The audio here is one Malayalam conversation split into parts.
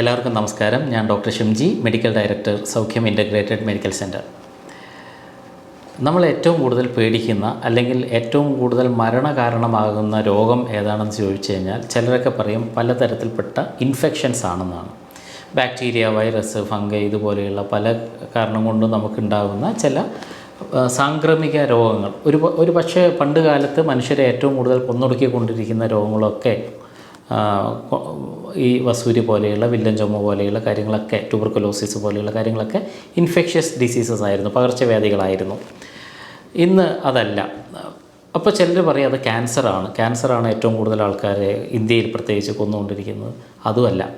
എല്ലാവർക്കും നമസ്കാരം. ഞാൻ doctor Shimji medical director Saukhyam integrated medical centre നമ്മൾ ഏറ്റവും കൂടുതൽ പേടിക്കുന്ന അല്ലെങ്കിൽ ഏറ്റവും കൂടുതൽ മരണകാരണമാകുന്ന രോഗം ഏതാണെന്ന് ചോദിച്ചു കഴിഞ്ഞാൽ ചിലരൊക്കെ പറയും പലതരത്തിൽപ്പെട്ട ഇൻഫെക്ഷൻസ് ആണെന്നാണ്. ബാക്ടീരിയ വൈറസ് ഫംഗൈ ഇതുപോലെയുള്ള പല കാരണം കൊണ്ടും നമുക്കുണ്ടാകുന്ന ചില സാംക്രമിക രോഗങ്ങൾ. ഒരു ഒരു പക്ഷേ പണ്ട് കാലത്ത് മനുഷ്യരെ ഏറ്റവും കൂടുതൽ കൊന്നൊടുക്കിക്കൊണ്ടിരിക്കുന്ന രോഗങ്ങളൊക്കെ ഈ വസൂരി പോലെയുള്ള വില്ലൻ ചുമ പോലെയുള്ള കാര്യങ്ങളൊക്കെ ട്യൂബർക്കുലോസിസ് പോലെയുള്ള കാര്യങ്ങളൊക്കെ ഇൻഫെക്ഷ്യസ് ഡിസീസസ് ആയിരുന്നു പകർച്ചവ്യാധികളായിരുന്നു. ഇന്ന് അതല്ല. അപ്പോൾ ചിലർ പറയും അത് ക്യാൻസറാണ്. ക്യാൻസറാണ് ഏറ്റവും കൂടുതൽ ആൾക്കാരെ ഇന്ത്യയിൽ പ്രത്യേകിച്ച് കൊന്നുകൊണ്ടിരിക്കുന്നത്. അതുമല്ല.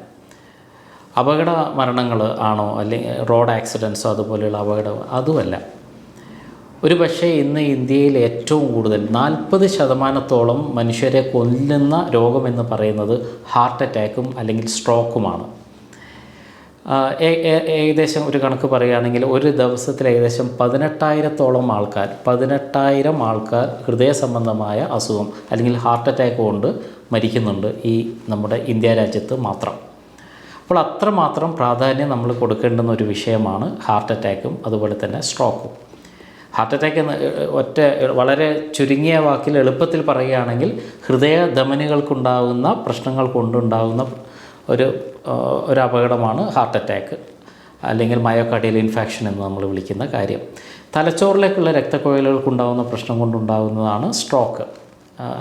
അപകട മരണങ്ങൾ ആണോ അല്ലെങ്കിൽ റോഡ് ആക്സിഡൻസോ അതുപോലെയുള്ള അപകടം അതുമല്ല. ഒരു പക്ഷേ ഇന്ന് ഇന്ത്യയിൽ ഏറ്റവും കൂടുതൽ നാൽപ്പത് ശതമാനത്തോളം മനുഷ്യരെ കൊല്ലുന്ന രോഗമെന്ന് പറയുന്നത് ഹാർട്ട് അറ്റാക്കും അല്ലെങ്കിൽ സ്ട്രോക്കുമാണ്. ഏകദേശം ഒരു കണക്ക് പറയുകയാണെങ്കിൽ ഒരു ദിവസത്തിൽ ഏകദേശം പതിനെട്ടായിരത്തോളം ആൾക്കാർ പതിനെട്ടായിരം ആൾക്കാർ ഹൃദയ സംബന്ധമായ അസുഖം അല്ലെങ്കിൽ ഹാർട്ട് അറ്റാക്ക് കൊണ്ട് മരിക്കുന്നുണ്ട് ഈ നമ്മുടെ ഇന്ത്യ രാജ്യത്ത് മാത്രം. അപ്പോൾ അത്രമാത്രം പ്രാധാന്യം നമ്മൾ കൊടുക്കേണ്ടുന്ന ഒരു വിഷയമാണ് ഹാർട്ട് അറ്റാക്കും അതുപോലെ തന്നെ സ്ട്രോക്കും. ഹാർട്ട് അറ്റാക്ക് ഒറ്റ വളരെ ചുരുങ്ങിയ വാക്കിൽ എളുപ്പത്തിൽ പറയുകയാണെങ്കിൽ ഹൃദയ ധമനികൾക്കുണ്ടാകുന്ന പ്രശ്നങ്ങൾ കൊണ്ടുണ്ടാകുന്ന ഒരു ഒരു അപകടമാണ് ഹാർട്ട് അറ്റാക്ക് അല്ലെങ്കിൽ മയോകാർഡിയൽ ഇൻഫെക്ഷൻ എന്ന് നമ്മൾ വിളിക്കുന്ന കാര്യം. തലച്ചോറിലേക്കുള്ള രക്തക്കുഴലുകൾക്കുണ്ടാകുന്ന പ്രശ്നം കൊണ്ടുണ്ടാകുന്നതാണ് സ്ട്രോക്ക്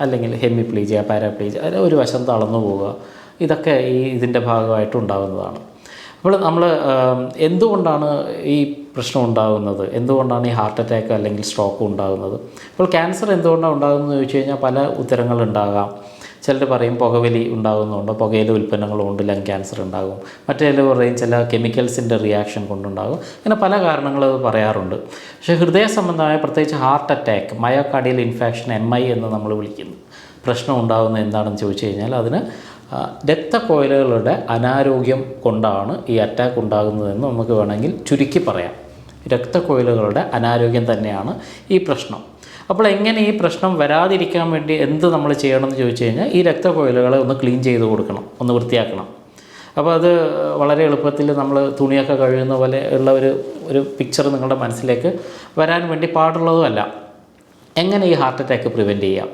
അല്ലെങ്കിൽ ഹെമിപ്ലീജിയ പാരാപ്ലീജിയ ഒരു വശം തളർന്നു പോവുക. ഇതൊക്കെ ഈ ഇതിന്റെ ഭാഗമായിട്ട് ഉണ്ടാകുന്നതാണ് അപ്പോൾ നമ്മൾ എന്തുകൊണ്ടാണ് ഈ പ്രശ്നം ഉണ്ടാകുന്നത്? എന്തുകൊണ്ടാണ് ഈ ഹാർട്ട് അറ്റാക്ക് അല്ലെങ്കിൽ സ്ട്രോക്ക് ഉണ്ടാകുന്നത്? അപ്പോൾ ക്യാൻസർ എന്തുകൊണ്ടാണ് ഉണ്ടാകുന്നത് എന്ന് ചോദിച്ചു കഴിഞ്ഞാൽ പല ഉത്തരങ്ങളുണ്ടാകാം ചിലർ പറയും പുകവലി ഉണ്ടാകുന്നുണ്ട് പുകയിലെ ഉൽപ്പന്നങ്ങൾ കൊണ്ട് ലങ് ക്യാൻസർ ഉണ്ടാകും. മറ്റു ചിലർ പറയും ചില കെമിക്കൽസിന്റെ റിയാക്ഷൻ കൊണ്ടുണ്ടാകും. അങ്ങനെ പല കാരണങ്ങൾ പറയാറുണ്ട്. പക്ഷേ ഹൃദയ സംബന്ധമായ പ്രത്യേകിച്ച് heart attack myocardial infection M I എന്ന് നമ്മൾ വിളിക്കുന്നു. പ്രശ്നം ഉണ്ടാകുന്ന എന്താണെന്ന് ചോദിച്ചു കഴിഞ്ഞാൽ അതിന് രക്തക്കോയലുകളുടെ അനാരോഗ്യം കൊണ്ടാണ് ഈ അറ്റാക്ക് ഉണ്ടാകുന്നതെന്ന് നമുക്ക് വേണമെങ്കിൽ ചുരുക്കി പറയാം. രക്തക്കോയിലുകളുടെ അനാരോഗ്യം തന്നെയാണ് ഈ പ്രശ്നം. അപ്പോൾ എങ്ങനെ ഈ പ്രശ്നം വരാതിരിക്കാൻ വേണ്ടി എന്ത് നമ്മൾ ചെയ്യണമെന്ന് ചോദിച്ചു കഴിഞ്ഞാൽ ഈ രക്തക്കോയിലുകളെ ഒന്ന് ക്ലീൻ ചെയ്ത് കൊടുക്കണം ഒന്ന് വൃത്തിയാക്കണം. അപ്പോൾ അത് വളരെ എളുപ്പത്തിൽ നമ്മൾ തുണിയൊക്കെ കഴുകുന്ന പോലെ ഉള്ള ഒരു ഒരു പിക്ചർ നിങ്ങളുടെ മനസ്സിലേക്ക് വരാൻ വേണ്ടി പാടുള്ളതുമല്ല. എങ്ങനെ ഈ ഹാർട്ട് അറ്റാക്ക് പ്രിവെന്റ് ചെയ്യാം?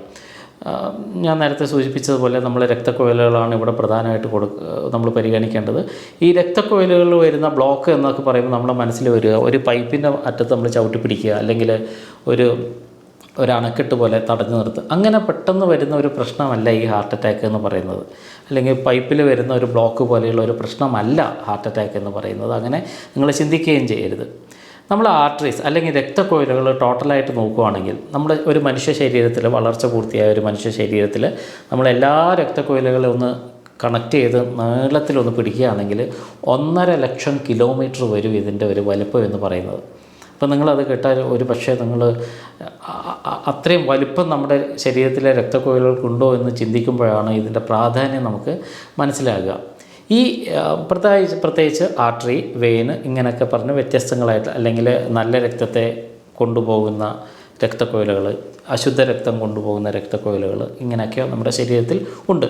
ഞാൻ നേരത്തെ സൂചിപ്പിച്ചതുപോലെ നമ്മൾ രക്തക്കുഴലുകളാണ് ഇവിടെ പ്രധാനമായിട്ട് കൊടുക്ക നമ്മൾ പരിഗണിക്കേണ്ടത്. ഈ രക്തക്കുഴലുകളിൽ വരുന്ന ബ്ലോക്ക് എന്നൊക്കെ പറയുമ്പോൾ നമ്മുടെ മനസ്സിൽ വരിക. ഒരു പൈപ്പിന്റെ അറ്റത്ത് നമ്മൾ ചവിട്ടി പിടിക്കുക അല്ലെങ്കിൽ ഒരു ഒരു അണക്കെട്ട് പോലെ തടഞ്ഞു നിർത്തുക അങ്ങനെ പെട്ടെന്ന് വരുന്ന ഒരു പ്രശ്നമല്ല ഈ ഹാർട്ട് അറ്റാക്ക് എന്ന് പറയുന്നത്. അല്ലെങ്കിൽ പൈപ്പിൽ വരുന്ന ഒരു ബ്ലോക്ക് പോലെയുള്ള ഒരു പ്രശ്നമല്ല ഹാർട്ട് അറ്റാക്ക് എന്ന് പറയുന്നത്. അങ്ങനെ നിങ്ങൾ ചിന്തിക്കുകയും ചെയ്യരുത്. നമ്മൾ ആർട്ടറീസ് അല്ലെങ്കിൽ രക്തക്കൊഴലുകൾ ടോട്ടലായിട്ട് നോക്കുകയാണെങ്കിൽ നമ്മുടെ ഒരു മനുഷ്യ ശരീരത്തിൽ വളർച്ച പൂർത്തിയായ ഒരു മനുഷ്യ ശരീരത്തിൽ നമ്മൾ എല്ലാ രക്തക്കൊഴലുകളെ ഒന്ന് കണക്ട് ചെയ്ത് നീളത്തിലൊന്ന് പിടിക്കുകയാണെങ്കിൽ ഒന്നര ലക്ഷം കിലോമീറ്റർ വരും ഇതിന്റെ ഒരു വലുപ്പം എന്ന് പറയുന്നത്. അപ്പോൾ നിങ്ങളത് കേട്ടാൽ ഒരു പക്ഷേ നിങ്ങൾ അത്രയും വലിപ്പം നമ്മുടെ ശരീരത്തിലെ രക്തക്കൊഴലുകൾക്കുണ്ടോ എന്ന് ചിന്തിക്കുമ്പോഴാണ് ഇതിന്റെ പ്രാധാന്യം നമുക്ക് മനസ്സിലാകുക. ഈ പ്രത്യേകിച്ച് പ്രത്യേകിച്ച് ആർട്ടറി വെയിന് ഇങ്ങനെയൊക്കെ പറഞ്ഞ് വ്യത്യസ്തങ്ങളായിട്ട് അല്ലെങ്കിൽ നല്ല രക്തത്തെ കൊണ്ടുപോകുന്ന രക്തക്കൊയിലുകൾ അശുദ്ധ രക്തം കൊണ്ടുപോകുന്ന രക്തക്കൊയിലുകൾ ഇങ്ങനെയൊക്കെ നമ്മുടെ ശരീരത്തിൽ ഉണ്ട്.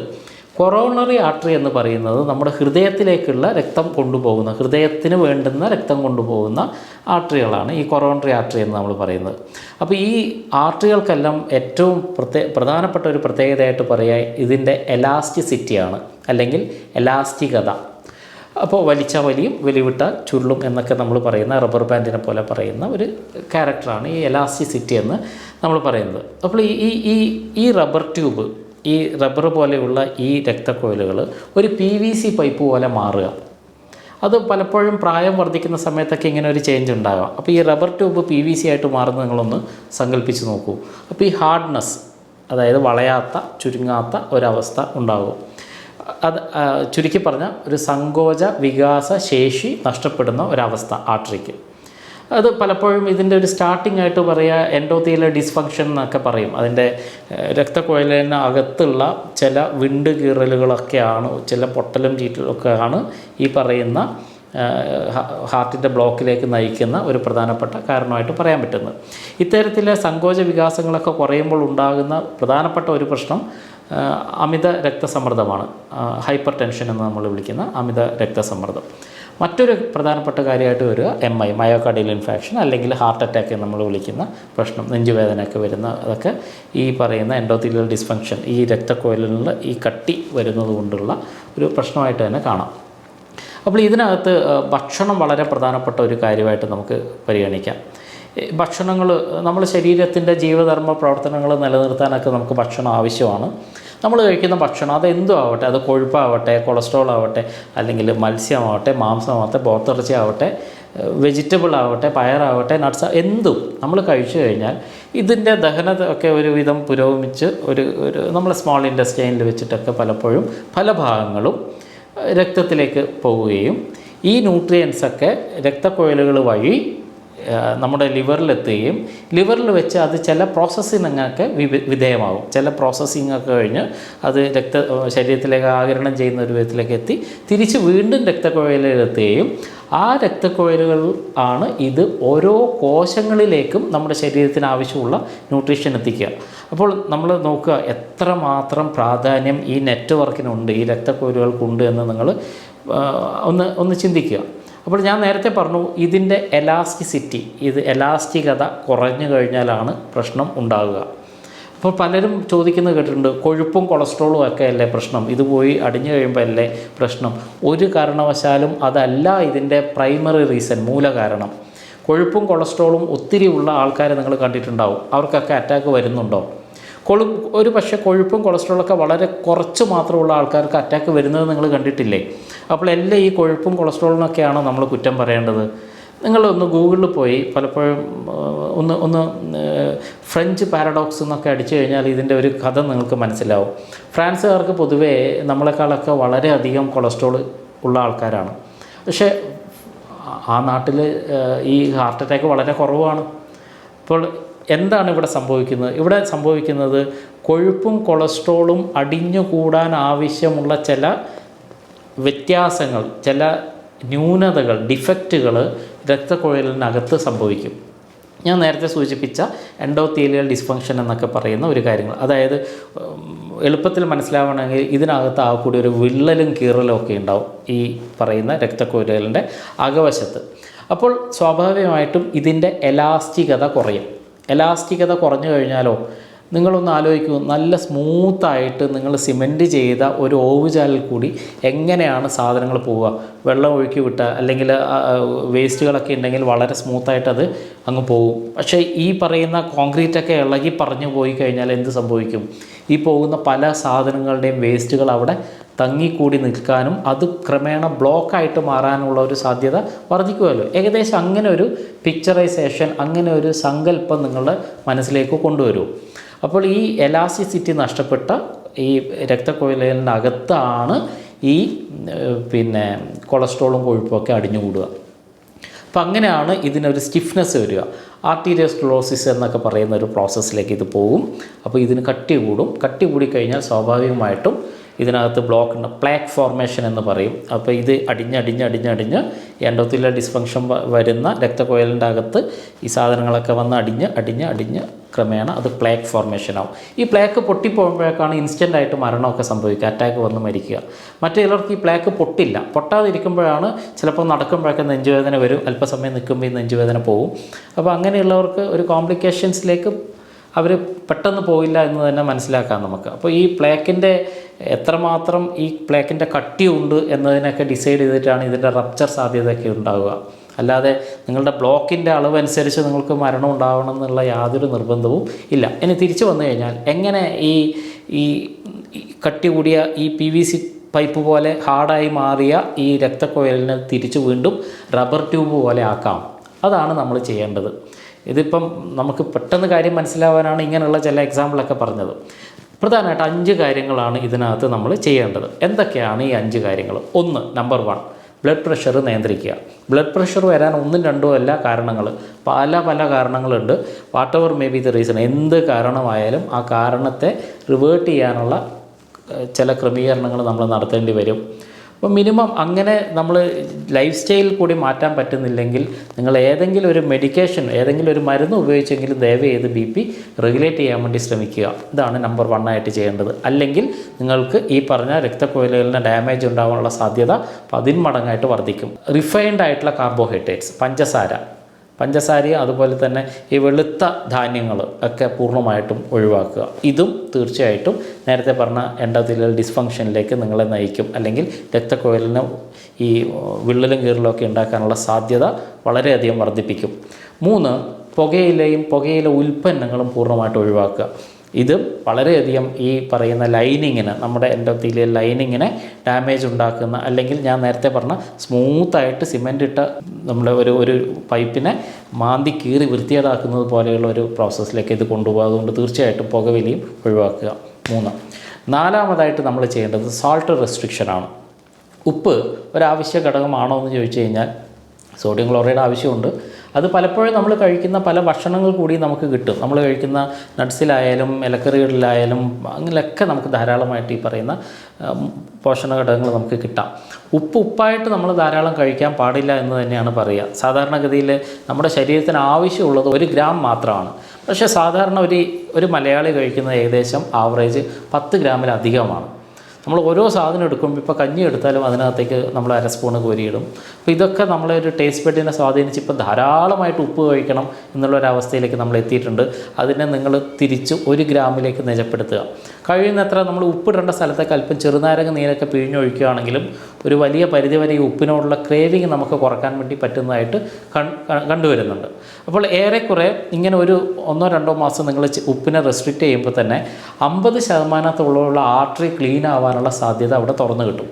കൊറോണറി ആർട്ടറി എന്ന് പറയുന്നത് നമ്മുടെ ഹൃദയത്തിലേക്കുള്ള രക്തം കൊണ്ടുപോകുന്ന ഹൃദയത്തിന് വേണ്ടുന്ന രക്തം കൊണ്ടുപോകുന്ന ആർട്ടറികളാണ് ഈ കൊറോണറി ആർട്ടറി എന്ന് നമ്മൾ പറയുന്നത്. അപ്പോൾ ഈ ആർട്ടറികൾക്കെല്ലാം ഏറ്റവും പ്രധാനപ്പെട്ട ഒരു പ്രത്യേകതയായിട്ട് പറയുക ഇതിന്റെ എലാസ്റ്റിസിറ്റിയാണ് അല്ലെങ്കിൽ എലാസ്റ്റികത അപ്പോൾ വലിച്ച വലിയും വെലിവിട്ട ചുരുളും എന്നൊക്കെ നമ്മൾ പറയുന്ന റബ്ബർ ബാൻഡിനെ പോലെ പറയുന്ന ഒരു ക്യാരക്ടറാണ് ഈ എലാസ്റ്റിസിറ്റി എന്ന് നമ്മൾ പറയുന്നത്. അപ്പോൾ ഈ ഈ ഈ റബ്ബർ ട്യൂബ് ഈ റബ്ബർ പോലെയുള്ള ഈ രക്തക്കോയിലുകൾ ഒരു പി വി സി പൈപ്പ് പോലെ മാറുക. അത് പലപ്പോഴും പ്രായം വർദ്ധിക്കുന്ന സമയത്തൊക്കെ ഇങ്ങനെ ഒരു ചേഞ്ച് ഉണ്ടാകാം. അപ്പോൾ ഈ rubber tube P V C ആയിട്ട് മാറുന്നത് നിങ്ങളൊന്ന് സങ്കല്പിച്ച് നോക്കൂ. അപ്പോൾ ഈ ഹാർഡ്നെസ് അതായത് വളയാത്ത ചുരുങ്ങാത്ത ഒരവസ്ഥ ഉണ്ടാകും. അത് ചുരുക്കി പറഞ്ഞാൽ ഒരു സങ്കോച വികാസ ശേഷി നഷ്ടപ്പെടുന്ന ഒരവസ്ഥ ആർട്ടറിക്ക് അത് പലപ്പോഴും ഇതിന്റെ ഒരു സ്റ്റാർട്ടിംഗ് ആയിട്ട് പറയുക എൻഡോത്തിയിലെ ഡിസ്ഫങ്ഷൻ എന്നൊക്കെ പറയും. അതിന്റെ രക്തക്കുഴലിന് അകത്തുള്ള ചില വിണ്ട് കീറലുകളൊക്കെയാണ് ചില പൊട്ടലും ചീറ്റലൊക്കെയാണ് ഈ പറയുന്ന ഹാർട്ടിന്റെ ബ്ലോക്കിലേക്ക് നയിക്കുന്ന ഒരു പ്രധാനപ്പെട്ട കാരണമായിട്ട് പറയാൻ പറ്റുന്നത്. ഇത്തരത്തിലെ സങ്കോച വികാസങ്ങളൊക്കെ കുറയുമ്പോൾ ഉണ്ടാകുന്ന പ്രധാനപ്പെട്ട ഒരു പ്രശ്നം അമിത രക്തസമ്മർദ്ദമാണ്. ഹൈപ്പർ ടെൻഷൻ എന്ന് നമ്മൾ വിളിക്കുന്ന അമിത രക്തസമ്മർദ്ദം. മറ്റൊരു പ്രധാനപ്പെട്ട കാര്യമായിട്ട് വരിക എം ഐ മയോകാർഡിയൽ ഇൻഫാക്ഷൻ അല്ലെങ്കിൽ ഹാർട്ട് അറ്റാക്ക് നമ്മൾ വിളിക്കുന്ന പ്രശ്നം നെഞ്ചുവേദനയൊക്കെ വരുന്ന അതൊക്കെ ഈ പറയുന്ന എൻഡോത്തീലിയൽ ഡിസ്ഫങ്ഷൻ ഈ രക്തക്കോയിലുള്ള ഈ കട്ടി വരുന്നത് കൊണ്ടുള്ള ഒരു പ്രശ്നമായിട്ട് തന്നെ കാണാം. അപ്പോൾ ഇതിനകത്ത് ഭക്ഷണം വളരെ പ്രധാനപ്പെട്ട ഒരു കാര്യമായിട്ട് നമുക്ക് പരിഗണിക്കാം. ഭക്ഷണങ്ങൾ നമ്മുടെ ശരീരത്തിന്റെ ജീവധർമ്മ പ്രവർത്തനങ്ങൾ നിലനിർത്താനൊക്കെ നമുക്ക് ഭക്ഷണം ആവശ്യമാണ്. നമ്മൾ കഴിക്കുന്ന ഭക്ഷണം അത് എന്തും ആവട്ടെ അത് കൊഴുപ്പാവട്ടെ കൊളസ്ട്രോൾ ആവട്ടെ അല്ലെങ്കിൽ മത്സ്യമാവട്ടെ മാംസമാവട്ടെ പോത്തിറച്ചി ആവട്ടെ വെജിറ്റബിൾ ആവട്ടെ പയറാവട്ടെ നട്ട്സ് എന്തും നമ്മൾ കഴിച്ചു കഴിഞ്ഞാൽ ഇതിന്റെ ദഹന ഒക്കെ ഒരുവിധം പുരോഗമിച്ച് ഒരു ഒരു നമ്മൾ സ്മോൾ ഇൻഡസ്ട്രൈനിൽ വെച്ചിട്ടൊക്കെ പലപ്പോഴും പല ഭാഗങ്ങളും രക്തത്തിലേക്ക് പോവുകയും ഈ ന്യൂട്രിയൻസൊക്കെ രക്തക്കുഴലുകൾ വഴി നമ്മുടെ ലിവറിലെത്തുകയും ലിവറിൽ വെച്ച് അത് ചില പ്രോസസ്സിങ്ങൊക്കെ വിവ വിധേയമാകും. ചില പ്രോസസ്സിങ്ങൊക്കെ കഴിഞ്ഞ് അത് രക്ത ശരീരത്തിലേക്ക് ആകിരണം ചെയ്യുന്ന ഒരു വിധത്തിലേക്ക് എത്തി തിരിച്ച് വീണ്ടും രക്തക്കുഴലിലെത്തുകയും ആ രക്തക്കുഴലുകൾ ആണ് ഇത് ഓരോ കോശങ്ങളിലേക്കും നമ്മുടെ ശരീരത്തിന് ആവശ്യമുള്ള ന്യൂട്രീഷൻ എത്തിക്കുക. അപ്പോൾ നമ്മൾ നോക്കുക എത്രമാത്രം പ്രാധാന്യം ഈ നെറ്റ്വർക്കിനുണ്ട് ഈ രക്തക്കുഴലുകൾക്കുണ്ട് എന്ന് നിങ്ങൾ ഒന്ന് ഒന്ന് ചിന്തിക്കുക. അപ്പോൾ ഞാൻ നേരത്തെ പറഞ്ഞു ഇതിന്റെ എലാസ്റ്റിസിറ്റി ഇത് എലാസ്റ്റികത കുറഞ്ഞു കഴിഞ്ഞാലാണ് പ്രശ്നം ഉണ്ടാകുക. അപ്പോൾ പലരും ചോദിക്കുന്നത് കേട്ടിട്ടുണ്ട് കൊഴുപ്പും കൊളസ്ട്രോളും ഒക്കെ അല്ലേ പ്രശ്നം? ഇത് പോയി അടിഞ്ഞു കഴിയുമ്പോൾ അല്ലേ പ്രശ്നം? ഒരു കാരണവശാലും അതല്ല ഇതിന്റെ പ്രൈമറി റീസൺ മൂലകാരണം. കൊഴുപ്പും കൊളസ്ട്രോളും ഒത്തിരി ഉള്ള ആൾക്കാരെ നിങ്ങൾ കണ്ടിട്ടുണ്ടാവും. അവർക്കൊക്കെ അറ്റാക്ക് വരുന്നുണ്ടോ? കൊളു ഒരു പക്ഷേ കൊഴുപ്പും കൊളസ്ട്രോളൊക്കെ വളരെ കുറച്ച് മാത്രമുള്ള ആൾക്കാർക്ക് അറ്റാക്ക് വരുന്നത് നിങ്ങൾ കണ്ടിട്ടില്ലേ? അപ്പോൾ എല്ലാം ഈ കൊഴുപ്പും കൊളസ്ട്രോളിനൊക്കെയാണ് നമ്മൾ കുറ്റം പറയേണ്ടത്. നിങ്ങൾ ഒന്ന് ഗൂഗിളിൽ പോയി പലപ്പോഴും ഒന്ന് ഒന്ന് ഫ്രഞ്ച് പാരഡോക്സ് എന്നൊക്കെ അടിച്ചു കഴിഞ്ഞാൽ ഇതിന്റെ ഒരു കഥ നിങ്ങൾക്ക് മനസ്സിലാവും. ഫ്രാൻസുകാർക്ക് പൊതുവേ നമ്മളെക്കാളൊക്കെ വളരെയധികം കൊളസ്ട്രോൾ ഉള്ള ആൾക്കാരാണ്. പക്ഷേ ആ- നാട്ടിൽ ഈ ഹാർട്ട് അറ്റാക്ക് വളരെ കുറവാണ്. അപ്പോൾ എന്താണ് ഇവിടെ സംഭവിക്കുന്നത്? ഇവിടെ സംഭവിക്കുന്നത് കൊഴുപ്പും കൊളസ്ട്രോളും അടിഞ്ഞുകൂടാൻ ആവശ്യമുള്ള ചില വ്യത്യാസങ്ങൾ ചില ന്യൂനതകൾ ഡിഫക്റ്റുകൾ രക്തക്കുഴലിനകത്ത് സംഭവിക്കും. ഞാൻ നേരത്തെ സൂചിപ്പിച്ച എൻഡോത്തീലിയൽ ഡിസ്ഫങ്ഷൻ എന്നൊക്കെ പറയുന്ന ഒരു കാര്യങ്ങൾ. അതായത് എളുപ്പത്തിൽ മനസ്സിലാവണമെങ്കിൽ ഇതിനകത്ത് ആ കൂടി ഒരു വിള്ളലും കീറലും ഒക്കെ ഉണ്ടാവും ഈ പറയുന്ന രക്തക്കുഴലിന്റെ അകവശത്ത്. അപ്പോൾ സ്വാഭാവികമായിട്ടും ഇതിന്റെ എലാസ്റ്റികത കുറയും. എലാസ്റ്റികത കുറഞ്ഞു കഴിഞ്ഞാലോ നിങ്ങളൊന്ന് ആലോചിക്കൂ. നല്ല സ്മൂത്തായിട്ട് നിങ്ങൾ സിമെന്റ് ചെയ്ത ഒരു ഓവുചാലിൽ കൂടി എങ്ങനെയാണ് സാധനങ്ങൾ പോവുക? വെള്ളം ഒഴുക്കി വിട്ടുക അല്ലെങ്കിൽ വേസ്റ്റുകളൊക്കെ ഉണ്ടെങ്കിൽ വളരെ സ്മൂത്തായിട്ട് അത് അങ്ങ് പോകും. പക്ഷേ ഈ പറയുന്ന കോൺക്രീറ്റൊക്കെ ഇളകി പറഞ്ഞു പോയി കഴിഞ്ഞാൽ എന്ത് സംഭവിക്കും? ഈ പോകുന്ന പല സാധനങ്ങളുടെയും വേസ്റ്റുകൾ അവിടെ തങ്ങിക്കൂടി നിൽക്കാനും അത് ക്രമേണ ബ്ലോക്കായിട്ട് മാറാനുള്ള ഒരു സാധ്യത വർദ്ധിക്കുമല്ലോ. ഏകദേശം അങ്ങനെ ഒരു പിക്ചറൈസേഷൻ അങ്ങനെ ഒരു സങ്കല്പം നിങ്ങളുടെ മനസ്സിലേക്ക് കൊണ്ടുവരൂ. അപ്പോൾ ഈ എലാസ്റ്റിസിറ്റി നഷ്ടപ്പെട്ട ഈ രക്തക്കൊഴലിനകത്താണ് ഈ പിന്നെ കൊളസ്ട്രോളും കൊഴുപ്പൊക്കെ അടിഞ്ഞുകൂടുക. അപ്പം അങ്ങനെയാണ് ഇതിനൊരു സ്റ്റിഫ്നെസ് വരിക. ആർട്ടീരിയോസ്ക്ലോസിസ് എന്നൊക്കെ പറയുന്ന ഒരു പ്രോസസ്സിലേക്ക് ഇത് പോകും. അപ്പോൾ ഇതിന് കട്ടി കൂടും കട്ടി കൂടിക്കഴിഞ്ഞാൽ സ്വാഭാവികമായിട്ടും ഇതിനകത്ത് ബ്ലോക്ക് ഉണ്ട്. പ്ലാക്ക് ഫോർമേഷൻ എന്ന് പറയും. അപ്പോൾ ഇത് അടിഞ്ഞ് അടിഞ്ഞ് അടിഞ്ഞ് അടിഞ്ഞ് എൻഡോത്തിലെ ഡിസ്ഫങ്ഷൻ വരുന്ന രക്തക്കോയലിന്റെ അകത്ത് ഈ സാധനങ്ങളൊക്കെ വന്ന് അടിഞ്ഞ് അടിഞ്ഞ് അടിഞ്ഞ് ക്രമേണ അത് പ്ലാക്ക് ഫോർമേഷൻ ആവും. ഈ പ്ലാക്ക് പൊട്ടിപ്പോകുമ്പോഴേക്കാണ് ഇൻസ്റ്റന്റ് ആയിട്ട് മരണമൊക്കെ സംഭവിക്കുക. അറ്റാക്ക് വന്ന് മരിക്കുക. മറ്റു ചിലർക്ക് ഈ പ്ലാക്ക് പൊട്ടില്ല. പൊട്ടാതിരിക്കുമ്പോഴാണ് ചിലപ്പോൾ നടക്കുമ്പോഴൊക്കെ നെഞ്ചുവേദന വരും. അല്പസമയം നിൽക്കുമ്പോൾ ഈ നെഞ്ചുവേദന പോകും. അപ്പോൾ അങ്ങനെയുള്ളവർക്ക് ഒരു കോംപ്ലിക്കേഷൻസിലേക്ക് അവർ പെട്ടെന്ന് പോയില്ല എന്ന് തന്നെ മനസ്സിലാക്കാം നമുക്ക്. അപ്പോൾ ഈ പ്ലേക്കിന്റെ എത്രമാത്രം ഈ പ്ലേക്കിന്റെ കട്ടിയുണ്ട് എന്നതിനൊക്കെ ഡിസൈഡ് ചെയ്തിട്ടാണ് ഇതിന്റെ റപ്ചർ സാധ്യതയൊക്കെ ഉണ്ടാവുക. അല്ലാതെ നിങ്ങളുടെ ബ്ലോക്കിന്റെ അനുസരിച്ച് നിങ്ങൾക്ക് മരണം ഉണ്ടാവണം എന്നുള്ള യാതൊരു നിർബന്ധവും ഇല്ല. ഇനി തിരിച്ചു വന്നു കഴിഞ്ഞാൽ എങ്ങനെ ഈ ഈ കട്ടി കൂടിയ ഈ പി വി സി പൈപ്പ് പോലെ ഹാർഡായി മാറിയ ഈ രക്തക്കോയലിനെ തിരിച്ചു വീണ്ടും റബ്ബർ ട്യൂബ് പോലെ ആക്കാം. അതാണ് നമ്മൾ ചെയ്യേണ്ടത്. ഇതിപ്പം നമുക്ക് പെട്ടെന്ന് കാര്യം മനസ്സിലാവാനാണ് ഇങ്ങനെയുള്ള ചില എക്സാമ്പിളൊക്കെ പറഞ്ഞത്. പ്രധാനമായിട്ട് അഞ്ച് കാര്യങ്ങളാണ് ഇതിനകത്ത് നമ്മൾ ചെയ്യേണ്ടത്. എന്തൊക്കെയാണ് ഈ അഞ്ച് കാര്യങ്ങൾ? ഒന്ന് നമ്പർ വൺ ബ്ലഡ് പ്രഷർ നിയന്ത്രിക്കുക. ബ്ലഡ് പ്രഷർ വരാൻ ഒന്നും രണ്ടോ അല്ല കാരണങ്ങൾ. പല പല കാരണങ്ങളുണ്ട്. Whatever may be the reason എന്ത് കാരണമായാലും ആ കാരണത്തെ റിവേർട്ട് ചെയ്യാനുള്ള ചില ക്രമീകരണങ്ങൾ നമ്മൾ നടത്തേണ്ടി വരും. അപ്പോൾ മിനിമം അങ്ങനെ നമ്മൾ ലൈഫ് സ്റ്റൈൽ കൂടി മാറ്റാൻ പറ്റുന്നില്ലെങ്കിൽ നിങ്ങൾ ഏതെങ്കിലും ഒരു മെഡിക്കേഷൻ ഏതെങ്കിലും ഒരു മരുന്ന് ഉപയോഗിച്ചെങ്കിലും ദയവ് ചെയ്ത് ബി പി റെഗുലേറ്റ് ചെയ്യാൻ വേണ്ടി ശ്രമിക്കുക. ഇതാണ് നമ്പർ വൺ ആയിട്ട് ചെയ്യേണ്ടത്. അല്ലെങ്കിൽ നിങ്ങൾക്ക് ഈ പറഞ്ഞ രക്തക്കുഴലുകളിന് ഡാമേജ് ഉണ്ടാകാനുള്ള സാധ്യത പതിന്മടങ്ങായിട്ട് വർദ്ധിക്കും. റിഫൈൻഡ് ആയിട്ടുള്ള കാർബോഹൈഡ്രേറ്റ്സ് പഞ്ചസാര. പഞ്ചസാരയും അതുപോലെ തന്നെ ഈ വെളുത്ത ധാന്യങ്ങൾ ഒക്കെ പൂർണമായിട്ടും ഒഴിവാക്കുക. ഇതും തീർച്ചയായിട്ടും നേരത്തെ പറഞ്ഞ എൻഡോത്തിലിയൽ ഡിസ്ഫങ്ഷനിലേക്ക് നിങ്ങളെ നയിക്കും. അല്ലെങ്കിൽ രക്തക്കുഴലിന് ഈ വിള്ളലും ഒക്കെ ഉണ്ടാക്കാനുള്ള സാധ്യത വളരെയധികം വർദ്ധിപ്പിക്കും. മൂന്ന് പുകയിലയും പുകയില ഉൽപ്പന്നങ്ങളും പൂർണമായിട്ട് ഒഴിവാക്കുക. ഇത് വളരെയധികം ഈ പറയുന്ന ലൈനിങ്ങിന് നമ്മുടെ എൻഡോത്തീലിയൽ ലൈനിങ്ങിനെ ഡാമേജ് ഉണ്ടാക്കുന്ന അല്ലെങ്കിൽ ഞാൻ നേരത്തെ പറഞ്ഞ സ്മൂത്തായിട്ട് സിമെന്റ് ഇട്ട നമ്മുടെ ഒരു ഒരു പൈപ്പിനെ മാന്തി കീറി വൃത്തിയേടാക്കുന്നത് പോലെയുള്ള ഒരു പ്രോസസ്സിലേക്ക് ഇത് കൊണ്ടുപോകുക അതുകൊണ്ട് തീർച്ചയായിട്ടും പുകവലിയും ഒഴിവാക്കുക. മൂന്ന്. നാലാമതായിട്ട് നമ്മൾ ചെയ്യേണ്ടത് സാൾട്ട് റെസ്ട്രിക്ഷനാണ് ഉപ്പ് ഒരാവശ്യ ഘടകമാണോ എന്ന് ചോദിച്ചു കഴിഞ്ഞാൽ സോഡിയം ക്ലോറൈഡ് ആവശ്യമുണ്ട്. അത് പലപ്പോഴും നമ്മൾ കഴിക്കുന്ന പല ഭക്ഷണങ്ങൾ കൂടി നമുക്ക് കിട്ടും. നമ്മൾ കഴിക്കുന്ന നട്ട്സിലായാലും ഇലക്കറികളിലായാലും അങ്ങനെയൊക്കെ നമുക്ക് ധാരാളമായിട്ട് ഈ പറയുന്ന പോഷണ ഘടകങ്ങൾ നമുക്ക് കിട്ടാം. ഉപ്പ് ഉപ്പായിട്ട് നമ്മൾ ധാരാളം കഴിക്കാൻ പാടില്ല എന്ന് തന്നെയാണ് പറയുക. സാധാരണഗതിയിൽ നമ്മുടെ ശരീരത്തിന് ആവശ്യമുള്ളത് ഒരു ഗ്രാം മാത്രമാണ്. പക്ഷേ സാധാരണ ഒരു ഒരു മലയാളി കഴിക്കുന്നത് ഏകദേശം ആവറേജ് പത്ത് ഗ്രാമിലധികമാണ്. നമ്മൾ ഓരോ സാധനം എടുക്കുമ്പോൾ ഇപ്പോൾ കഞ്ഞി എടുത്താലും അതിനകത്തേക്ക് നമ്മൾ അര സ്പൂണ് കോരിയിടും. അപ്പോൾ ഇതൊക്കെ നമ്മളെ ഒരു ടേസ്റ്റ് ബഡിനെ സ്വാധീനിച്ച് ഇപ്പോൾ ധാരാളമായിട്ട് ഉപ്പ് കഴിക്കണം എന്നുള്ളൊരവസ്ഥയിലേക്ക് നമ്മൾ എത്തിയിട്ടുണ്ട്. അതിനെ നിങ്ങൾ തിരിച്ച് ഒരു ഗ്രാമിലേക്ക് നിജപ്പെടുത്തുക. കഴിയുന്നത്ര നമ്മൾ ഉപ്പിടേണ്ട സ്ഥലത്തേക്ക് അല്പം ചെറുനാരങ്ങ നീരൊക്കെ പിഴിഞ്ഞൊഴിക്കുകയാണെങ്കിലും ഒരു വലിയ പരിധിവരെ ഈ ഉപ്പിനോടുള്ള ക്രേവിങ് നമുക്ക് കുറയ്ക്കാൻ വേണ്ടി പറ്റുന്നതായിട്ട് കണ്ടുവരുന്നുണ്ട്. അപ്പോൾ ഏറെക്കുറെ ഇങ്ങനെ ഒരു ഒന്നോ രണ്ടോ മാസം നിങ്ങൾ ഉപ്പിനെ റെസ്ട്രിക്റ്റ് ചെയ്യുമ്പോൾ തന്നെ അമ്പത് ശതമാനത്തോളമുള്ള ആർട്ടറി ക്ലീൻ ആവാനുള്ള സാധ്യത അവിടെ തുറന്നു കിട്ടും.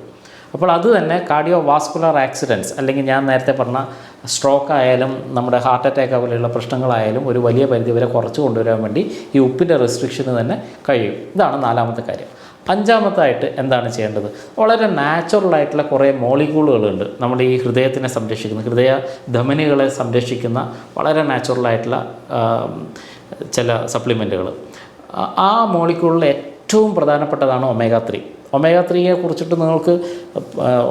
അപ്പോൾ അത് തന്നെ കാർഡിയോ വാസ്കുലർ ആക്സിഡൻസ് അല്ലെങ്കിൽ ഞാൻ നേരത്തെ പറഞ്ഞ സ്ട്രോക്ക് ആയാലും നമ്മുടെ ഹാർട്ട് അറ്റാക്ക് പോലെയുള്ള പ്രശ്നങ്ങളായാലും ഒരു വലിയ പരിധി വരെ കുറച്ച് കൊണ്ടുവരാൻ വേണ്ടി ഈ ഉപ്പിന്റെ റെസ്ട്രിക്ഷന് തന്നെ കഴിയും. ഇതാണ് നാലാമത്തെ കാര്യം. അഞ്ചാമത്തായിട്ട് എന്താണ് ചെയ്യേണ്ടത്? വളരെ നാച്ചുറലായിട്ടുള്ള കുറേ മോളിക്യൂളുകളുണ്ട് നമ്മുടെ ഈ ഹൃദയത്തിനെ സംരക്ഷിക്കുന്ന ഹൃദയ ധമനികളെ സംരക്ഷിക്കുന്ന വളരെ നാച്ചുറലായിട്ടുള്ള ചില സപ്ലിമെന്റുകൾ ആ മോളിക്യൂളിൽ ഏറ്റവും പ്രധാനപ്പെട്ടതാണ് ഒമേഗ ത്രീ ഒമേഗ ത്രീയെ കുറിച്ചിട്ട് നിങ്ങൾക്ക്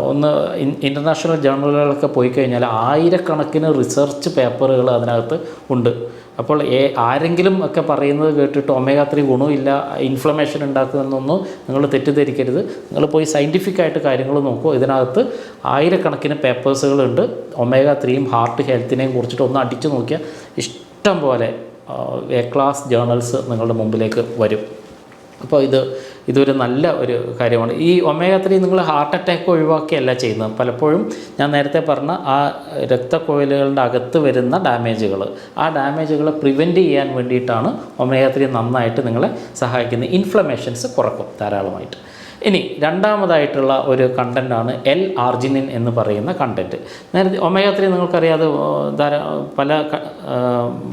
ഒന്ന് ഇൻ- ഇന്റർനാഷണൽ ജേർണലുകളൊക്കെ പോയി കഴിഞ്ഞാൽ ആയിരക്കണക്കിന് റിസർച്ച് പേപ്പറുകൾ അതിനകത്ത് ഉണ്ട്. അപ്പോൾ ഏ ആരെങ്കിലും ഒക്കെ പറയുന്നത് കേട്ടിട്ട് ഒമേഗ ത്രീ ഗുണമില്ല ഇൻഫ്ലമേഷൻ ഉണ്ടാക്കുമെന്നൊന്നും നിങ്ങൾ തെറ്റിദ്ധരിക്കരുത്. നിങ്ങൾ പോയി സയന്റിഫിക് ആയിട്ട് കാര്യങ്ങൾ നോക്കൂ. ഇതിനകത്ത് ആയിരക്കണക്കിന് പേപ്പേഴ്സുകളുണ്ട്. ഒമേഗ ത്രീയും ഹാർട്ട് ഹെൽത്തിനെയും കുറിച്ചിട്ട് ഒന്ന് അടിച്ചു നോക്കിയാൽ ഇഷ്ടം പോലെ എ ക്ലാസ് ജേർണൽസ് നിങ്ങളുടെ മുമ്പിലേക്ക് വരും. അപ്പോൾ ഇത് ഇതൊരു നല്ല ഒരു കാര്യമാണ്. ഈ ഒമേഗ ത്രീ നിങ്ങൾ ഹാർട്ട് അറ്റാക്ക് ഒഴിവാക്കിയല്ല ചെയ്യുന്നത്. പലപ്പോഴും ഞാൻ നേരത്തെ പറഞ്ഞ ആ രക്തക്കുഴലുകളുടെ അകത്ത് വരുന്ന ഡാമേജുകൾ ആ ഡാമേജുകളെ പ്രിവെന്റ് ചെയ്യാൻ വേണ്ടിയിട്ടാണ് ഒമേഗ ത്രീ നന്നായിട്ട് നിങ്ങളെ സഹായിക്കുന്നത്. ഇൻഫ്ലമേഷൻസ് കുറക്കും ധാരാളമായിട്ട്. ഇനി രണ്ടാമതായിട്ടുള്ള ഒരു കണ്ടന്റാണ് എൽ ആർജിനിൻ എന്ന് പറയുന്ന കണ്ടന്റ് നേരത്തെ ഒമേഗ ത്രീ നിങ്ങൾക്കറിയാതെ ധാരാ പല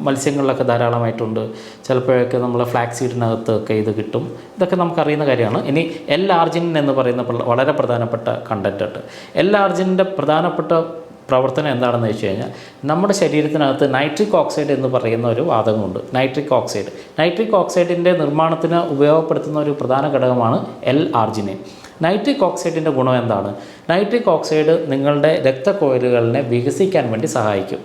മത്സ്യങ്ങളിലൊക്കെ ധാരാളമായിട്ടുണ്ട്. ചിലപ്പോഴൊക്കെ നമ്മൾ ഫ്ലാക്സ് സീഡിനകത്തൊക്കെ ഇത് കിട്ടും. ഇതൊക്കെ നമുക്കറിയുന്ന കാര്യമാണ്. ഇനി എൽ ആർജിനിൻ എന്ന് പറയുന്ന വളരെ പ്രധാനപ്പെട്ട കണ്ടന്റായിട്ട് എൽ ആർജിനിന്റെ പ്രധാനപ്പെട്ട പ്രവർത്തനം എന്താണെന്ന് വെച്ച് കഴിഞ്ഞാൽ നമ്മുടെ ശരീരത്തിനകത്ത് നൈട്രിക് ഓക്സൈഡ് എന്ന് പറയുന്ന ഒരു വാതകമുണ്ട്. നൈട്രിക് ഓക്സൈഡ് നൈട്രിക് ഓക്സൈഡിന്റെ നിർമ്മാണത്തിന് ഉപയോഗപ്പെടുത്തുന്ന ഒരു പ്രധാന ഘടകമാണ് എൽ ആർജിനിൻ നൈട്രിക് ഓക്സൈഡിന്റെ ഗുണം എന്താണ്? നൈട്രിക് ഓക്സൈഡ് നിങ്ങളുടെ രക്തക്കോയിലുകളിനെ വികസിക്കാൻ വേണ്ടി സഹായിക്കും.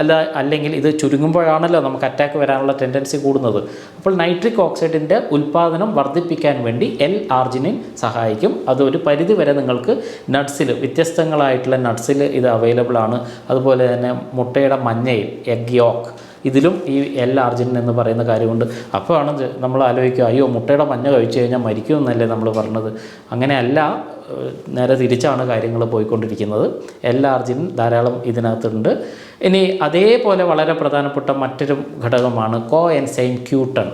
അല്ല അല്ലെങ്കിൽ ഇത് ചുരുങ്ങുമ്പോഴാണല്ലോ നമുക്ക് അറ്റാക്ക് വരാനുള്ള ടെൻഡൻസി കൂടുന്നത്. അപ്പോൾ നൈട്രിക് ഓക്സൈഡിന്റെ ഉൽപ്പാദനം വർദ്ധിപ്പിക്കാൻ വേണ്ടി എൽ ആർജിനിൻ സഹായിക്കും. അത് ഒരു പരിധി വരെ നിങ്ങൾക്ക് നട്ട്സിൽ വ്യത്യസ്തങ്ങളായിട്ടുള്ള നട്ട്സിൽ ഇത് അവൈലബിൾ ആണ്. അതുപോലെ തന്നെ മുട്ടയുടെ മഞ്ഞയിൽ എഗ് യോക്ക് ഇതിലും ഈ എൽ ആർജിനിൻ എന്ന് പറയുന്ന കാര്യമുണ്ട്. അപ്പോഴാണ് നമ്മൾ ആലോചിക്കുക അയ്യോ മുട്ടയുടെ മഞ്ഞ കഴിച്ചു കഴിഞ്ഞാൽ മരിക്കുമെന്നല്ലേ നമ്മൾ പറഞ്ഞത്. അങ്ങനെയല്ല നേരെ തിരിച്ചാണ് കാര്യങ്ങൾ പോയിക്കൊണ്ടിരിക്കുന്നത്. എൽ ആർജിൻ ധാരാളം ഇതിനകത്തുണ്ട്. ഇനി അതേപോലെ വളരെ പ്രധാനപ്പെട്ട മറ്റൊരു ഘടകമാണ് കോ എൻസൈം ക്യൂട്ടൺ.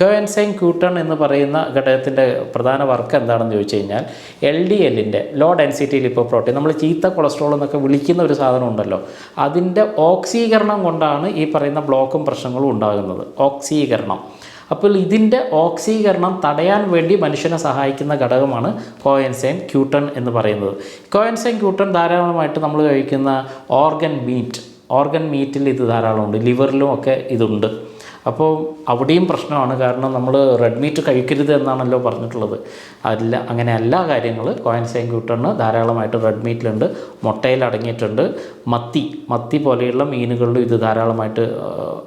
കോ എൻസൈം ക്യൂട്ടൺ എന്ന് പറയുന്ന ഘടകത്തിന്റെ പ്രധാന വർക്ക് എന്താണെന്ന് ചോദിച്ചു കഴിഞ്ഞാൽ എൽ ഡി എല്ലിന്റെ ലോ ഡെൻസിറ്റി ലിപ്പോപ്രോട്ടീൻ നമ്മൾ ചീത്ത കൊളസ്ട്രോൾ എന്നൊക്കെ വിളിക്കുന്ന ഒരു സാധനം ഉണ്ടല്ലോ. അതിന്റെ ഓക്സീകരണം കൊണ്ടാണ് ഈ പറയുന്ന ബ്ലോക്കും പ്രശ്നങ്ങളും ഉണ്ടാകുന്നത്. ഓക്സീകരണം. അപ്പോൾ ഇതിന്റെ ഓക്സീകരണം തടയാൻ വേണ്ടി മനുഷ്യനെ സഹായിക്കുന്ന ഘടകമാണ് കോയൻസൈൻ ക്യൂട്ടൺ എന്ന് പറയുന്നത്. കോയൻസൈൻ ക്യൂട്ടൺ ധാരാളമായിട്ട് നമ്മൾ കഴിക്കുന്ന ഓർഗൻ മീറ്റ്. ഓർഗൻ മീറ്റിൽ ഇത് ധാരാളമുണ്ട്. ലിവറിലും ഒക്കെ ഇതുണ്ട്. അപ്പോൾ അവിടെയും പ്രശ്നമാണ്. കാരണം നമ്മൾ റെഡ് മീറ്റ് കഴിക്കരുത് എന്നാണല്ലോ പറഞ്ഞിട്ടുള്ളത്. അല്ല അങ്ങനെ എല്ലാ കാര്യങ്ങൾ കോയിൻസൈൻ ക്യൂട്ടറിന് ധാരാളമായിട്ട് റെഡ് മീറ്റിലുണ്ട് മുട്ടയിൽ അടങ്ങിയിട്ടുണ്ട്. മത്തി മത്തി പോലെയുള്ള മീനുകളിലും ഇത് ധാരാളമായിട്ട്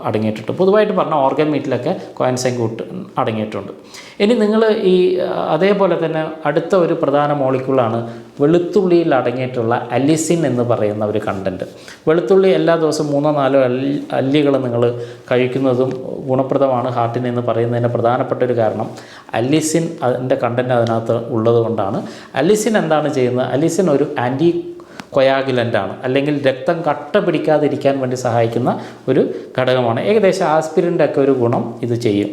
അടങ്ങിയിട്ടുണ്ട്. പൊതുവായിട്ട് പറഞ്ഞ ഓർഗൻ മീറ്റിലൊക്കെ കോയിൻസൈൻ കൂട്ട് അടങ്ങിയിട്ടുണ്ട്. ഇനി നിങ്ങൾ ഈ അതേപോലെ തന്നെ അടുത്ത ഒരു പ്രധാന മോളിക്യൂളാണ് വെളുത്തുള്ളിയിൽ അടങ്ങിയിട്ടുള്ള അലിസിൻ എന്ന് പറയുന്ന ഒരു കണ്ടന്റ് വെളുത്തുള്ളി എല്ലാ ദിവസവും മൂന്നോ നാലോ അല്ലി അല്ലികൾ നിങ്ങൾ കഴിക്കുന്നതും ഗുണപ്രദമാണ് ഹാർട്ടിന് എന്ന് പറയുന്നതിന്റെ പ്രധാനപ്പെട്ട ഒരു കാരണം. അലിസിൻ അതിന്റെ കണ്ടന്റ് അതിനകത്ത് ഉള്ളതുകൊണ്ടാണ് അലിസിൻ എന്താണ് ചെയ്യുന്നത്? അലിസിൻ ഒരു ആന്റി കൊയാഗുലന്റാണ് അല്ലെങ്കിൽ രക്തം കട്ട പിടിക്കാതിരിക്കാൻ വേണ്ടി സഹായിക്കുന്ന ഒരു ഘടകമാണ്. ഏകദേശം ആസ്പിരിന്റെ ഒക്കെ ഒരു ഗുണം ഇത് ചെയ്യും.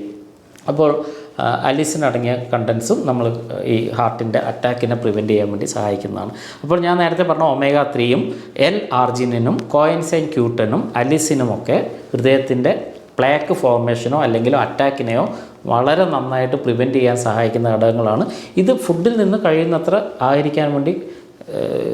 അപ്പോൾ അലിസിൻ അടങ്ങിയ കണ്ടൻസും നമ്മൾ ഈ ഹാർട്ടിന്റെ അറ്റാക്കിനെ പ്രിവെന്റ് ചെയ്യാൻ വേണ്ടി സഹായിക്കുന്നതാണ്. അപ്പോൾ ഞാൻ നേരത്തെ പറഞ്ഞ ഒമേഗ ത്രീയും എൽ ആർജിനും കോയിൻസൈൻ ക്യൂട്ടനും അലിസിനുമൊക്കെ ഹൃദയത്തിന്റെ പ്ലാക്ക് ഫോർമേഷനോ അല്ലെങ്കിൽ അറ്റാക്കിനെയോ വളരെ നന്നായിട്ട് പ്രിവെന്റ് ചെയ്യാൻ സഹായിക്കുന്ന ഘടകങ്ങളാണ്. ഇത് ഫുഡിൽ നിന്ന് കഴിയുന്നത്ര ആയിരിക്കാൻ വേണ്ടി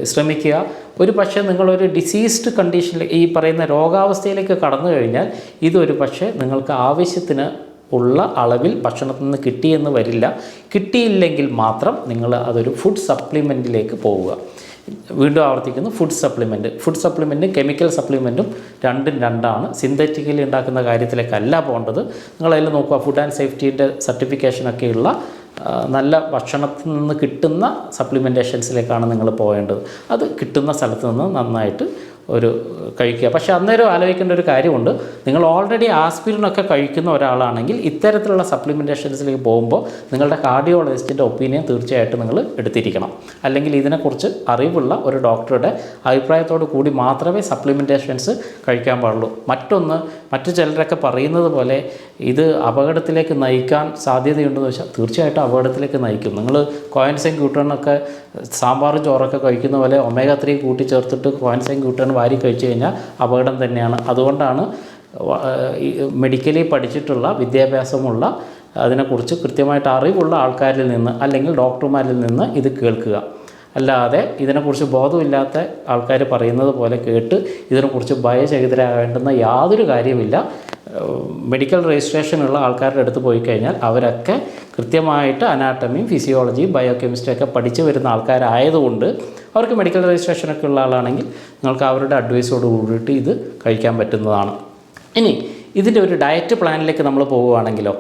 ശ്രമിക്കുക. ഒരു പക്ഷേ നിങ്ങളൊരു ഡിസീസ്ഡ് കണ്ടീഷനിൽ ഈ പറയുന്ന രോഗാവസ്ഥയിലേക്ക് കടന്നു കഴിഞ്ഞാൽ ഇതൊരു പക്ഷേ നിങ്ങൾക്ക് ആവശ്യത്തിന് ഉള്ള അളവിൽ ഭക്ഷണത്തിൽ നിന്ന് കിട്ടിയെന്ന് വരില്ല. കിട്ടിയില്ലെങ്കിൽ മാത്രം നിങ്ങൾ അതൊരു ഫുഡ് സപ്ലിമെന്റിലേക്ക് പോവുക. വീണ്ടും ആവർത്തിക്കുന്നു ഫുഡ് സപ്ലിമെന്റ് ഫുഡ് സപ്ലിമെന്റും കെമിക്കൽ സപ്ലിമെന്റും രണ്ടും രണ്ടാണ്. സിന്തറ്റിക്കലി ഉണ്ടാക്കുന്ന കാര്യത്തിലേക്കല്ല പോകേണ്ടത്. നിങ്ങളതിൽ നോക്കുക ഫുഡ് ആൻഡ് സേഫ്റ്റീന്റെ സർട്ടിഫിക്കേഷനൊക്കെയുള്ള നല്ല ഭക്ഷണത്തിൽ നിന്ന് കിട്ടുന്ന സപ്ലിമെന്റേഷൻസിലേക്കാണ് നിങ്ങൾ പോകേണ്ടത്. അത് കിട്ടുന്ന സ്ഥലത്ത് നിന്ന് നന്നായിട്ട് ഒരു കഴിക്കുക. പക്ഷേ അന്നേരം ആലോചിക്കേണ്ട ഒരു കാര്യമുണ്ട്. നിങ്ങൾ ഓൾറെഡി ആസ്പിരിനൊക്കെ കഴിക്കുന്ന ഒരാളാണെങ്കിൽ ഇത്തരത്തിലുള്ള സപ്ലിമെന്റേഷൻസിലേക്ക് പോകുമ്പോൾ നിങ്ങളുടെ കാർഡിയോളജിസ്റ്റിന്റെ ഒപ്പീനിയൻ തീർച്ചയായിട്ടും നിങ്ങൾ എടുത്തിരിക്കണം. അല്ലെങ്കിൽ ഇതിനെക്കുറിച്ച് അറിവുള്ള ഒരു ഡോക്ടറുടെ അഭിപ്രായത്തോട് കൂടി മാത്രമേ സപ്ലിമെന്റേഷൻസ് കഴിക്കാൻ പാടുള്ളൂ. മറ്റൊന്ന് മറ്റു ചിലരൊക്കെ പറയുന്നത് പോലെ ഇത് അപകടത്തിലേക്ക് നയിക്കാൻ സാധ്യതയുണ്ടെന്ന് വെച്ചാൽ തീർച്ചയായിട്ടും അപകടത്തിലേക്ക് നയിക്കും. നിങ്ങൾ കോയിൻസൈൻ ക്യൂട്ടണൊക്കെ സാമ്പാറും ചോറൊക്കെ കഴിക്കുന്ന പോലെ ഒമേഗ ത്രീ കൂട്ടിച്ചേർത്തിട്ട് കോയിൻസൈൻ ക്യൂട്ടൺ വാരി കഴിച്ചു കഴിഞ്ഞാൽ അപകടം തന്നെയാണ്. അതുകൊണ്ടാണ് മെഡിക്കലി പഠിച്ചിട്ടുള്ള വിദ്യാഭ്യാസമുള്ള അതിനെക്കുറിച്ച് കൃത്യമായിട്ട് അറിവുള്ള ആൾക്കാരിൽ നിന്ന് അല്ലെങ്കിൽ ഡോക്ടർമാരിൽ നിന്ന് ഇത് കേൾക്കുക. അല്ലാതെ ഇതിനെക്കുറിച്ച് ബോധമില്ലാത്ത ആൾക്കാർ പറയുന്നത് പോലെ കേട്ട് ഇതിനെക്കുറിച്ച് ഭയചകിതരാകേണ്ടുന്ന യാതൊരു കാര്യമില്ല മെഡിക്കൽ രജിസ്ട്രേഷനുള്ള ആൾക്കാരുടെ അടുത്ത് പോയി കഴിഞ്ഞാൽ അവരൊക്കെ കൃത്യമായിട്ട് അനാട്ടമിയും ഫിസിയോളജിയും ബയോ കെമിസ്ട്രിയൊക്കെ പഠിച്ചു വരുന്ന ആൾക്കാരായതുകൊണ്ട് അവർക്ക് മെഡിക്കൽ രജിസ്ട്രേഷനൊക്കെ ഉള്ള ആളാണെങ്കിൽ നിങ്ങൾക്ക് അവരുടെ അഡ്വൈസോട് കൂടിയിട്ട് ഇത് കഴിക്കാൻ പറ്റുന്നതാണ്. ഇനി ഇതിന്റെ ഒരു ഡയറ്റ് പ്ലാനിലേക്ക് നമ്മൾ പോവുകയാണെങ്കിലോ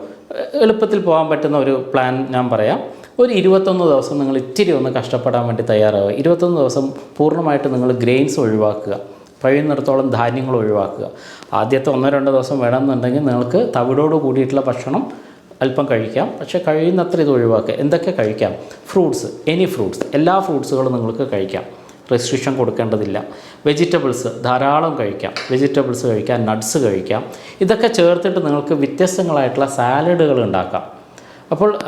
എളുപ്പത്തിൽ പോകാൻ പറ്റുന്ന ഒരു പ്ലാൻ ഞാൻ പറയാം. ഒരു ഇരുപത്തൊന്ന് ദിവസം നിങ്ങൾ ഇച്ചിരി ഒന്ന് കഷ്ടപ്പെടാൻ വേണ്ടി തയ്യാറാവുക. ഇരുപത്തൊന്ന് ദിവസം പൂർണമായിട്ട് നിങ്ങൾ ഗ്രെയിൻസ് ഒഴിവാക്കുക. കഴിയുന്നിടത്തോളം ധാന്യങ്ങൾ ഒഴിവാക്കുക. ആദ്യത്തെ ഒന്നോ രണ്ടോ ദിവസം വേണമെന്നുണ്ടെങ്കിൽ നിങ്ങൾക്ക് തവിടോട് കൂടിയിട്ടുള്ള ഭക്ഷണം അല്പം കഴിക്കാം. പക്ഷേ കഴിയുന്നത്ര ഇത് ഒഴിവാക്കുക. എന്തൊക്കെ കഴിക്കാം? ഫ്രൂട്ട്സ്. എനി ഫ്രൂട്ട്സ് എല്ലാ ഫ്രൂട്ട്സുകളും നിങ്ങൾക്ക് കഴിക്കാം. റെസ്ട്രിക്ഷൻ കൊടുക്കേണ്ടതില്ല. വെജിറ്റബിൾസ് ധാരാളം കഴിക്കാം. വെജിറ്റബിൾസ് കഴിക്കാം. നട്ട്സ് കഴിക്കാം. ഇതൊക്കെ ചേർത്തിട്ട് നിങ്ങൾക്ക് വ്യത്യസ്തങ്ങളായിട്ടുള്ള സാലഡുകൾ ഉണ്ടാക്കാം. അപ്പോൾ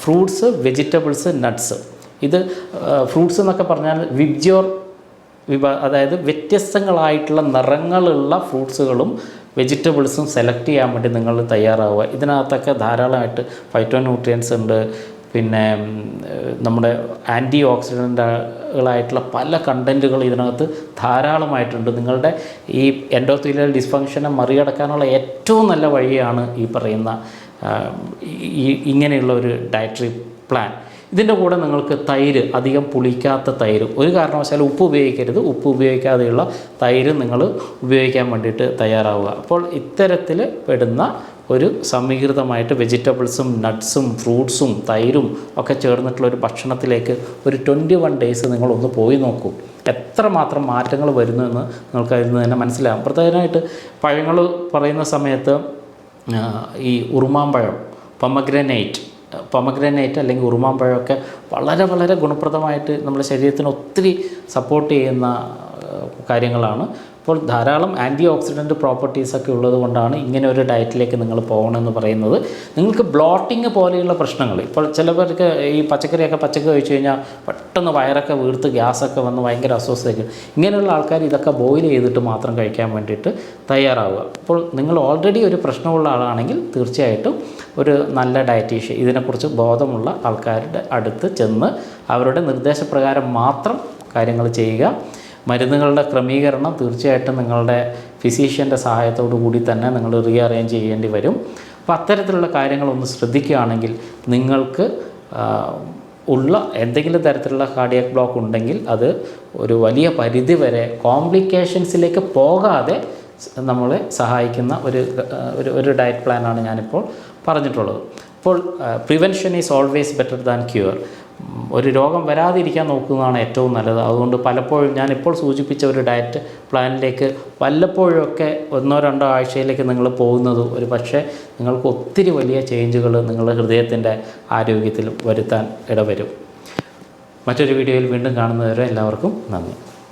ഫ്രൂട്ട്സ് വെജിറ്റബിൾസ് നട്ട്സ് ഇത് ഫ്രൂട്ട്സ് എന്നൊക്കെ പറഞ്ഞാൽ വിബ്ജോർ വിഭ അതായത് വ്യത്യസ്തങ്ങളായിട്ടുള്ള നിറങ്ങളുള്ള ഫ്രൂട്ട്സുകളും വെജിറ്റബിൾസും സെലക്ട് ചെയ്യാൻ വേണ്ടി നിങ്ങൾ തയ്യാറാവുക. ഇതിനകത്തൊക്കെ ധാരാളമായിട്ട് ഫൈറ്റോ ന്യൂട്രിയൻസ് ഉണ്ട്. പിന്നെ നമ്മുടെ ആന്റി ഓക്സിഡന്റുകളായിട്ടുള്ള പല കണ്ടന്റുകൾ ഇതിനകത്ത് ധാരാളമായിട്ടുണ്ട്. നിങ്ങളുടെ ഈ എൻഡോത്തീലിയൽ ഡിസ്ഫങ്ഷനെ മറികടക്കാനുള്ള ഏറ്റവും നല്ല വഴിയാണ് ഈ പറയുന്ന ഈ ഇങ്ങനെയുള്ള ഒരു ഡയറ്ററി പ്ലാൻ ഇതിന്റെ കൂടെ നിങ്ങൾക്ക് തൈര് അധികം പുളിക്കാത്ത തൈര്. ഒരു കാരണവശാലും ഉപ്പ് ഉപയോഗിക്കരുത്. ഉപ്പ് ഉപയോഗിക്കാതെയുള്ള തൈര് നിങ്ങൾ ഉപയോഗിക്കാൻ വേണ്ടിയിട്ട് തയ്യാറാവുക. അപ്പോൾ ഇത്തരത്തിൽ പെടുന്ന ഒരു സമീകൃതമായിട്ട് വെജിറ്റബിൾസും നട്ട്സും ഫ്രൂട്ട്സും തൈരും ഒക്കെ ചേർന്നിട്ടുള്ള ഒരു ഭക്ഷണത്തിലേക്ക് ഒരു ട്വന്റി വൺ ഡേയ്സ് നിങ്ങളൊന്ന് പോയി നോക്കൂ. എത്രമാത്രം മാറ്റങ്ങൾ വരുന്നു എന്ന് നിങ്ങൾക്ക് അതിൽ നിന്ന് തന്നെ മനസ്സിലാകും പ്രത്യേകമായിട്ട് പഴങ്ങൾ പറയുന്ന സമയത്ത് ഈ ഉറുമാമ്പഴം പൊമഗ്രനേറ്റ് പൊമഗ്രനേറ്റ് അല്ലെങ്കിൽ ഉറുമാമ്പഴമൊക്കെ വളരെ വളരെ ഗുണപ്രദമായിട്ട് നമ്മുടെ ശരീരത്തിന് ഒത്തിരി സപ്പോർട്ട് ചെയ്യുന്ന കാര്യങ്ങളാണ്. അപ്പോൾ ധാരാളം ആന്റി ഓക്സിഡന്റ് പ്രോപ്പർട്ടീസൊക്കെ ഉള്ളത് കൊണ്ടാണ് ഇങ്ങനെ ഒരു ഡയറ്റിലേക്ക് നിങ്ങൾ പോകണമെന്ന് പറയുന്നത്. നിങ്ങൾക്ക് ബ്ലോട്ടിങ് പോലെയുള്ള പ്രശ്നങ്ങൾ ഇപ്പോൾ ചിലവർക്ക് ഈ പച്ചക്കറിയൊക്കെ പച്ചക്കറി കഴിച്ചു കഴിഞ്ഞാൽ പെട്ടെന്ന് വയറൊക്കെ വീർത്ത് ഗ്യാസൊക്കെ വന്ന് ഭയങ്കര അസ്വസ്ഥയൊക്കെ ഇങ്ങനെയുള്ള ആൾക്കാർ ഇതൊക്കെ ബോയിൽ ചെയ്തിട്ട് മാത്രം കഴിക്കാൻ വേണ്ടിയിട്ട് തയ്യാറാവുക. അപ്പോൾ നിങ്ങൾ ഓൾറെഡി ഒരു പ്രശ്നമുള്ള ആളാണെങ്കിൽ തീർച്ചയായിട്ടും ഒരു നല്ല ഡയറ്റീഷ്യൻ ഇതിനെക്കുറിച്ച് ബോധമുള്ള ആൾക്കാരുടെ അടുത്ത് ചെന്ന് അവരുടെ നിർദ്ദേശപ്രകാരം മാത്രം കാര്യങ്ങൾ ചെയ്യുക. മരുന്നുകളുടെ ക്രമീകരണം തീർച്ചയായിട്ടും നിങ്ങളുടെ ഫിസീഷ്യന്റെ സഹായത്തോടു കൂടി തന്നെ നിങ്ങൾ റീ അറേഞ്ച് ചെയ്യേണ്ടി വരും. അപ്പോൾ അത്തരത്തിലുള്ള കാര്യങ്ങളൊന്ന് ശ്രദ്ധിക്കുകയാണെങ്കിൽ നിങ്ങൾക്ക് ഉള്ള എന്തെങ്കിലും തരത്തിലുള്ള കാർഡിയാക് ബ്ലോക്ക് ഉണ്ടെങ്കിൽ അത് ഒരു വലിയ പരിധി വരെ കോംപ്ലിക്കേഷൻസിലേക്ക് പോകാതെ നമ്മളെ സഹായിക്കുന്ന ഒരു ഒരു ഒരു ഡയറ്റ് പ്ലാനാണ് ഞാനിപ്പോൾ പറഞ്ഞിട്ടുള്ളത്. അപ്പോൾ prevention is always better than cure ഒരു രോഗം വരാതിരിക്കാൻ നോക്കുന്നതാണ് ഏറ്റവും നല്ലത്. അതുകൊണ്ട് പലപ്പോഴും ഞാൻ ഇപ്പോൾ സൂചിപ്പിച്ച ഒരു ഡയറ്റ് പ്ലാനിലേക്ക് വല്ലപ്പോഴൊക്കെ ഒന്നോ രണ്ടോ ആഴ്ചയിലേക്ക് നിങ്ങൾ പോകുന്നത് ഒരു പക്ഷേ നിങ്ങൾക്ക് ഒത്തിരി വലിയ ചേഞ്ചുകൾ നിങ്ങളുടെ ഹൃദയത്തിന്റെ ആരോഗ്യത്തിൽ വരുത്താൻ ഇടവരും. മറ്റൊരു വീഡിയോയിൽ വീണ്ടും കാണുന്നതുവരെ എല്ലാവർക്കും നന്ദി.